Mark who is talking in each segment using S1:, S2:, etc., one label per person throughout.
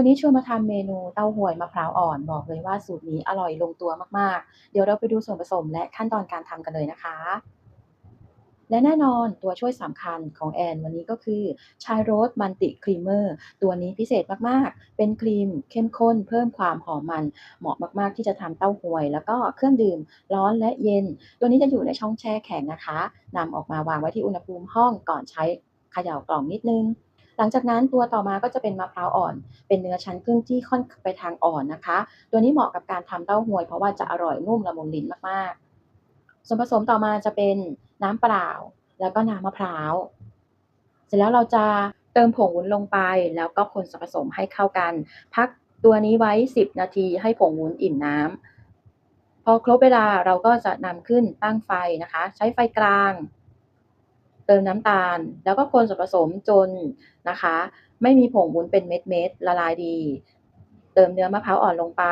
S1: วันนี้ชวนมาทำเมนูเต้าหวยมะพร้าวอ่อนบอกเลยว่าสูตรนี้อร่อยลงตัวมากๆ เดี๋ยวเราไปดูส่วนผสมและขั้นตอนการทำกันเลยนะคะ และแน่นอนตัวช่วยสำคัญของแอนวันนี้ก็คือชายโรสมันติครีมเมอร์ตัวนี้พิเศษมากๆ เป็นครีมเข้มข้น เพิ่มความหอมมัน เหมาะมากๆที่จะทำเต้าหวย แล้วก็เครื่องดื่มร้อนและเย็น ตัวนี้จะอยู่ในช่องแช่แข็งนะคะนำออกมาวางไว้ที่อุณหภูมิห้องก่อนใช้เขย่ากล่องนิดนึง หลังจากนั้นตัวต่อมาก็จะเป็นมะพร้าวอ่อน เป็นเนื้อชั้นครึ่งที่ค่อนไปทางอ่อนนะคะ ตัวนี้เหมาะกับการทำเต้าหวย เพราะว่าจะอร่อยนุ่มละมุนลิ้นมากๆ ส่วนผสมต่อมาจะเป็นน้ำเปล่า แล้วก็น้ำมะพร้าว เสร็จแล้วเราจะเติมผงวุ้นลงไปแล้วก็คนส่วนผสมให้เข้ากัน พักตัวนี้ไว้ 10 นาทีให้ผงวุ้นอิ่มน้ำพอครบเวลาเราก็จะนำขึ้นตั้งไฟนะคะ ใช้ไฟกลาง เติมน้ำตาล แล้วก็คนส่วนผสมจนนะคะ ไม่มีผงวุ้นเป็นเม็ดๆละลายดี เติมเนื้อมะพร้าวอ่อนลงไป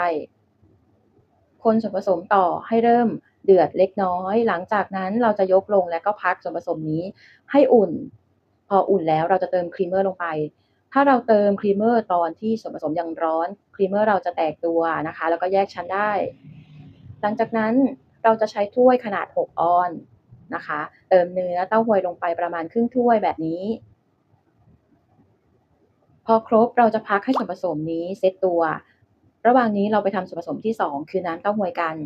S1: คนส่วนผสมต่อให้เริ่มเดือดเล็กน้อย หลังจากนั้นเราจะยกลงแล้วก็พักส่วนผสมนี้ให้อุ่น พออุ่นแล้วเราจะเติมครีมเมอร์ลงไป ถ้าเราเติมครีมเมอร์ตอนที่ส่วนผสมยังร้อนครีมเมอร์เราจะแตกตัวนะคะ แล้วก็แยกชั้นได้ หลังจากนั้นเราจะใช้ถ้วยขนาด 6 ออน นะคะ เติมเนื้อเต้าหวยลงไปประมาณครึ่งถ้วยแบบนี้ พอครบเราจะพักให้ส่วนผสมนี้เซตตัว ระหว่างนี้เราไปทำส่วนผสมที่ 2 คือน้ำเต้าหวยกัน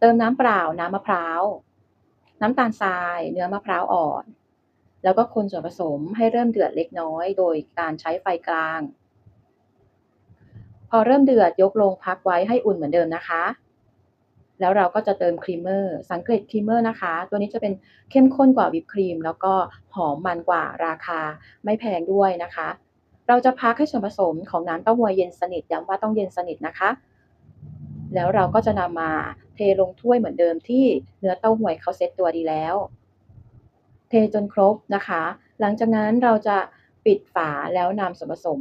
S1: เติมน้ำเปล่า น้ำมะพร้าว น้ำตาลทราย เนื้อมะพร้าวอ่อน แล้วก็คนส่วนผสมให้เริ่มเดือดเล็กน้อย โดยการใช้ไฟกลาง พอเริ่มเดือดยกลงพักไว้ให้อุ่นเหมือนเดิมนะคะ แล้วเราก็จะเติมครีมเมอร์สังเกตครีมเมอร์นะคะ ตัวนี้จะเป็นเข้มข้นกว่าวิปครีม แล้วก็หอมมันกว่าราคาไม่แพงด้วยนะคะ เราจะพักให้ส่วนผสมของน้ำเต้าหวยเย็นสนิทย้ำว่าต้องเย็นสนิทนะคะ แล้วเราก็จะนำมาเทลงถ้วยเหมือนเดิมที่เนื้อเต้าหวยเขาเซตตัวดีแล้ว เทจนครบนะคะ หลังจากนั้นเราจะปิดฝาแล้วนำส่วนผสม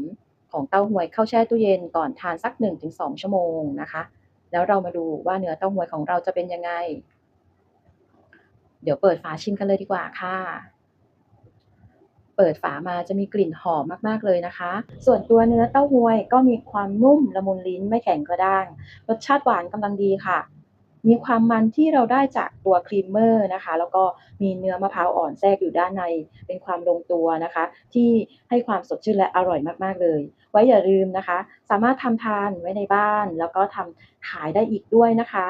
S1: ของเต้าหวยเข้าแช่ตู้เย็นก่อนทานสัก 1-2 ชั่วโมงนะคะ แล้วเรามาดูว่าเนื้อเต้าหวยของเราจะเป็นยังไง เดี๋ยวเปิดฝาชิมกันเลยดีกว่าค่ะ เปิดฝามาจะมีกลิ่นหอมมากๆเลยนะคะ ส่วนตัวเนื้อเต้าหวยก็มีความนุ่มละมุนลิ้นไม่แข็งกระด้าง รสชาติหวานกำลังดีค่ะ มีความมันที่เราได้จากตัวครีมเมอร์นะคะ แล้วก็มีเนื้อมะพร้าวอ่อนแทรกอยู่ด้านใน เป็นความลงตัวนะคะ ที่ให้ความสดชื่นและอร่อยมากๆเลย ไว้อย่าลืมนะคะ สามารถทำทานไว้ในบ้าน แล้วก็ทำขายได้อีกด้วยนะคะ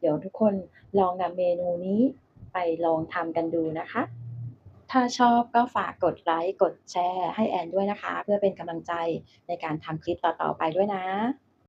S1: เดี๋ยวทุกคนลองนำเมนูนี้ไปลองทำกันดูนะคะ ถ้าชอบก็ฝากกดไลค์ กดแชร์ให้แอนด้วยนะคะ เพื่อเป็นกำลังใจในการทำคลิปต่อๆไปด้วยนะ